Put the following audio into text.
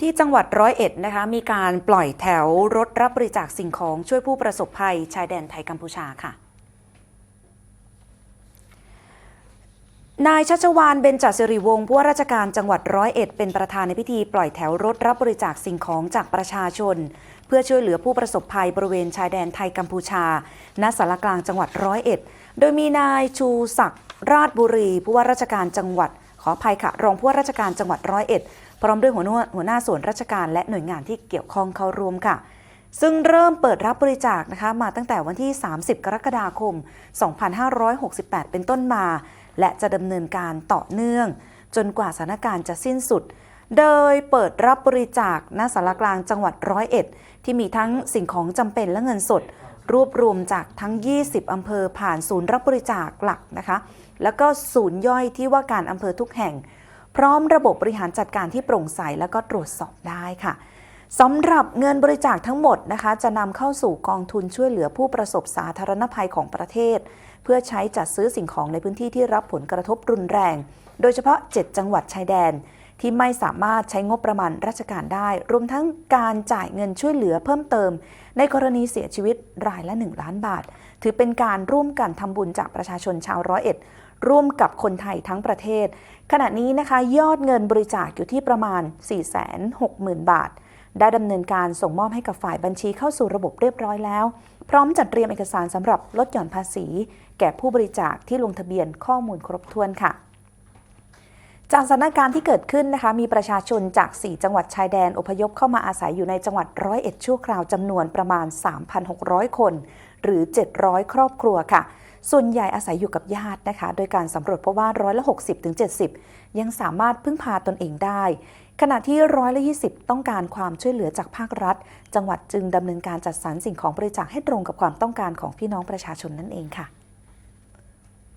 ที่จังหวัดร้อยเอ็ดนะคะมีการปล่อยแถวรถรับบริจาคสิ่งของช่วยผู้ประสบภัยชายแดนไทยกัมพูชาค่ะนายชัชวานเบญจสิริวงศ์ผู้ว่าราชการจังหวัดร้อยเอ็ดเป็นประธานในพิธีปล่อยแถวรถรับบริจาคสิ่งของจากประชาชน เพื่อช่วยเหลือผู้ประสบภัยบริเวณชายแดนไทยกัมพูชา ณสารกลางจังหวัดร้อยเอ็ด โดยมีนายชูศักดิ์ราชบุรี ผู้ว่าราชการจังหวัด ขออภัยค่ะ รองผู้ว่าราชการจังหวัดร้อยเอ็ดพร้อมด้วยหัวหน้าหัวหน้าส่วนราชการและหน่วยงานที่เกี่ยวข้องเข้าร่วมค่ะ ซึ่งเริ่มเปิดรับบริจาคนะคะมาตั้งแต่วันที่ 30 กรกฎาคม 2568 เป็นต้นมา และจะดำเนินการต่อเนื่อง จนกว่าสถานการณ์จะสิ้นสุดโดยเปิดรับบริจาคณสารกลางจังหวัดร้อยเอ็ดที่มีทั้งสิ่งของจำเป็นและเงินสด รวบรวมจากทั้ง 20 อำเภอผ่านศูนย์รับบริจาคหลักนะคะ แล้วก็ศูนย์ย่อยที่ว่าการอำเภอทุกแห่ง พร้อมระบบบริหารจัดการที่โปร่งใสและก็ตรวจสอบได้ค่ะสำหรับเงินบริจาคทั้งหมดนะคะ จะนำเข้าสู่กองทุนช่วยเหลือผู้ประสบสาธารณภัยของประเทศ เพื่อใช้จัดซื้อสิ่งของในพื้นที่ที่รับผลกระทบรุนแรง โดยเฉพาะ 7 จังหวัดชายแดน ที่ไม่สามารถใช้งบประมาณราชการได้ รวมทั้งการจ่ายเงินช่วยเหลือเพิ่มเติม ในกรณีเสียชีวิตรายละ 1 ล้านบาท ถือเป็นการร่วมกันทำบุญจากประชาชนชาวร้อยเอ็ดร่วมกับคนไทยทั้งประเทศ ขณะนี้นะคะยอดเงินบริจาคอยู่ที่ประมาณ 460,000 บาท ได้ดำเนินการส่งมอบให้กับฝ่ายบัญชีเข้าสู่ระบบเรียบร้อยแล้ว พร้อมจัดเตรียมเอกสารสำหรับลดหย่อนภาษี แก่ผู้บริจาคที่ลงทะเบียนข้อมูลครบถ้วนค่ะ จากสถานการณ์ที่เกิดขึ้นนะคะมีประชาชนจาก 4 จังหวัดชายแดนอพยพเข้ามาอาศัยอยู่ในจังหวัดร้อยเอ็ดชั่วคราวจำนวนประมาณ 3,600 คน หรือ 700 ครอบครัวค่ะ ส่วนใหญ่อาศัยอยู่กับญาตินะคะ โดยการสำรวจพบว่าร้อยละ60-70ยังสามารถพึ่งพาตนเองได้ ขณะที่ร้อยละ20 ต้องการความช่วยเหลือจากภาครัฐ จังหวัดจึงดำเนินการจัดสรรสิ่งของบริจาคให้ตรงกับความต้องการของพี่น้องประชาชนนั่นเองค่ะ